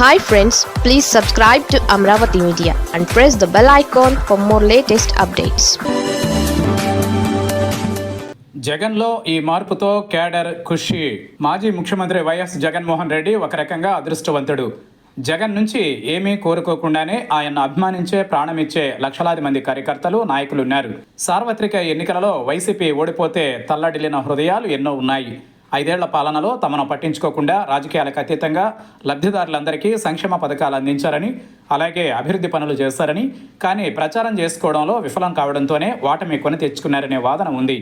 Hi friends please subscribe to Amaravati media and press the bell icon for more latest updates జగన్లో ఈ మార్పుతో cadre ఖుషి. మాజీ ముఖ్యమంత్రి YS Jaganmohan Reddy ఒక రకంగా అదృష్టవంతుడు. జగన్ నుంచి ఏమీ కోరుకోకుండానే ఆయన అభిమానించే ప్రాణమిచ్చే లక్షలాది మంది కార్యకర్తలు నాయకులు ఉన్నారు. సార్వత్రిక ఎన్నికలలో వైసీపీ ఓడిపోతే తల్లడిల్లిన హృదయాలు ఎన్నో ఉన్నాయి. ఐదేళ్ళ పాలనలో తమను పట్టించుకోకుండా రాజకీయాలకు అతీతంగా లబ్ధిదారులందరికీ సంక్షేమ పథకాలు అందించారని అలాగే అభివృద్ధి పనులు చేస్తారని కానీ ప్రచారం చేసుకోవడంలో విఫలం కావడంతోనే వాటమి కొని తెచ్చుకున్నారనే వాదన ఉంది.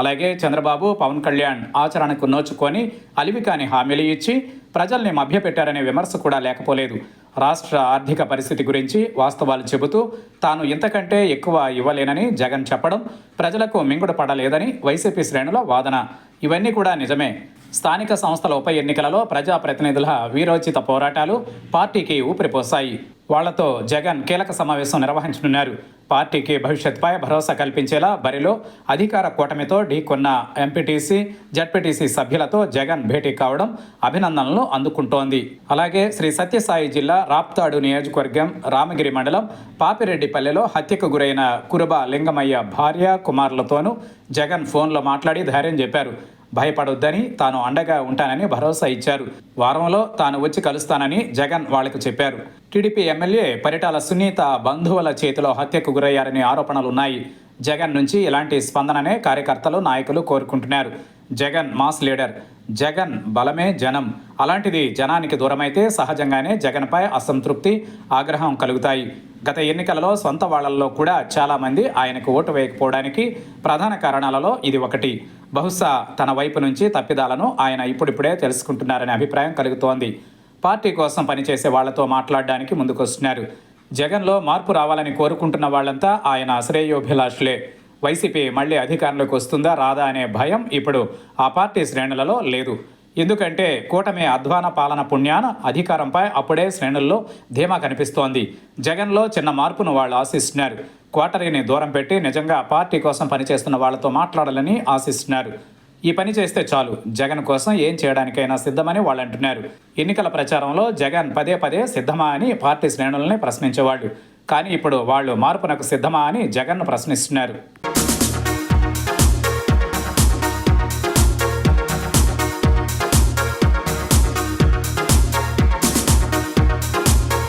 అలాగే చంద్రబాబు పవన్ కళ్యాణ్ ఆచరణకు నోచుకొని అలివికాని హామీలు ఇచ్చి ప్రజల్ని మభ్యపెట్టారనే విమర్శ కూడా లేకపోలేదు. రాష్ట్ర ఆర్థిక పరిస్థితి గురించి వాస్తవాలు చెబుతూ తాను ఇంతకంటే ఎక్కువ ఇవ్వలేనని జగన్ చెప్పడం ప్రజలకు మింగుడు పడలేదని వైసీపీ శ్రేణుల వాదన. ఇవన్నీ కూడా నిజమే. స్థానిక సంస్థల ఉప ఎన్నికలలో ప్రజాప్రతినిధుల వీరోచిత పోరాటాలు పార్టీకి ఊపిరిపోశాయి. వాళ్ళతో జగన్ కీలక సమావేశం నిర్వహించనున్నారు. పార్టీకి భవిష్యత్పై భరోసా కల్పించేలా బరిలో అధికార కూటమితో ఢీకొన్న ఎంపీటీసీ జడ్పీటీసీ సభ్యులతో జగన్ భేటీ కావడం అభినందనలు అందుకుంటోంది. అలాగే శ్రీ సత్యసాయి జిల్లా రాప్తాడు నియోజకవర్గం రామగిరి మండలం పాపిరెడ్డిపల్లెలో హత్యకు గురైన కురుబ లింగమయ్య భార్య కుమారులతోనూ జగన్ ఫోన్లో మాట్లాడి ధైర్యం చెప్పారు. భయపడొద్దని తాను అండగా ఉంటానని భరోసా ఇచ్చారు. వారంలో తాను వచ్చి కలుస్తానని జగన్ వాళ్ళకు చెప్పారు. టీడీపీ ఎమ్మెల్యే పరిటాల సునీత బంధువుల చేతిలో హత్యకు గురయ్యారనే ఆరోపణలున్నాయి. జగన్ నుంచి ఇలాంటి స్పందననే కార్యకర్తలు నాయకులు కోరుకుంటున్నారు. Jagan mass leader. జగన్ బలమే జనం. అలాంటిది జనానికి దూరమైతే సహజంగానే జగన్పై అసంతృప్తి ఆగ్రహం కలుగుతాయి. గత ఎన్నికలలో సొంత వాళ్ళలో కూడా చాలామంది ఆయనకు ఓటు వేయకపోవడానికి ప్రధాన కారణాలలో ఇది ఒకటి. బహుశా తన వైపు నుంచి తప్పిదాలను ఆయన ఇప్పుడిప్పుడే తెలుసుకుంటున్నారనే అభిప్రాయం కలుగుతోంది. పార్టీ కోసం పనిచేసే వాళ్ళతో మాట్లాడడానికి ముందుకొస్తున్నారు. జగన్లో మార్పు రావాలని కోరుకుంటున్న వాళ్ళంతా ఆయన శ్రేయోభిలాషులే. వైసీపీ మళ్ళీ అధికారంలోకి వస్తుందా రాదా అనే భయం ఇప్పుడు ఆ పార్టీ శ్రేణులలో లేదు. ఎందుకంటే కూటమి అధ్వాన పాలన పుణ్యాన అధికారంపై అప్పుడే శ్రేణుల్లో ధీమా కనిపిస్తోంది. జగన్లో చిన్న మార్పును వాళ్ళు ఆశిస్తున్నారు. క్వాటరీని దూరం పెట్టి నిజంగా పార్టీ కోసం పనిచేస్తున్న వాళ్ళతో మాట్లాడాలని ఆశిస్తున్నారు. ఈ పని చేస్తే చాలు. జగన్ కోసం ఏం చేయడానికైనా సిద్ధమని వాళ్ళు అంటున్నారు. ఎన్నికల ప్రచారంలో జగన్ పదే పదే సిద్ధమా అని పార్టీ శ్రేణులని ప్రశ్నించేవాళ్ళు. కానీ ఇప్పుడు వాళ్ళు మార్పునకు సిద్ధమా అని జగన్ను ప్రశ్నిస్తున్నారు.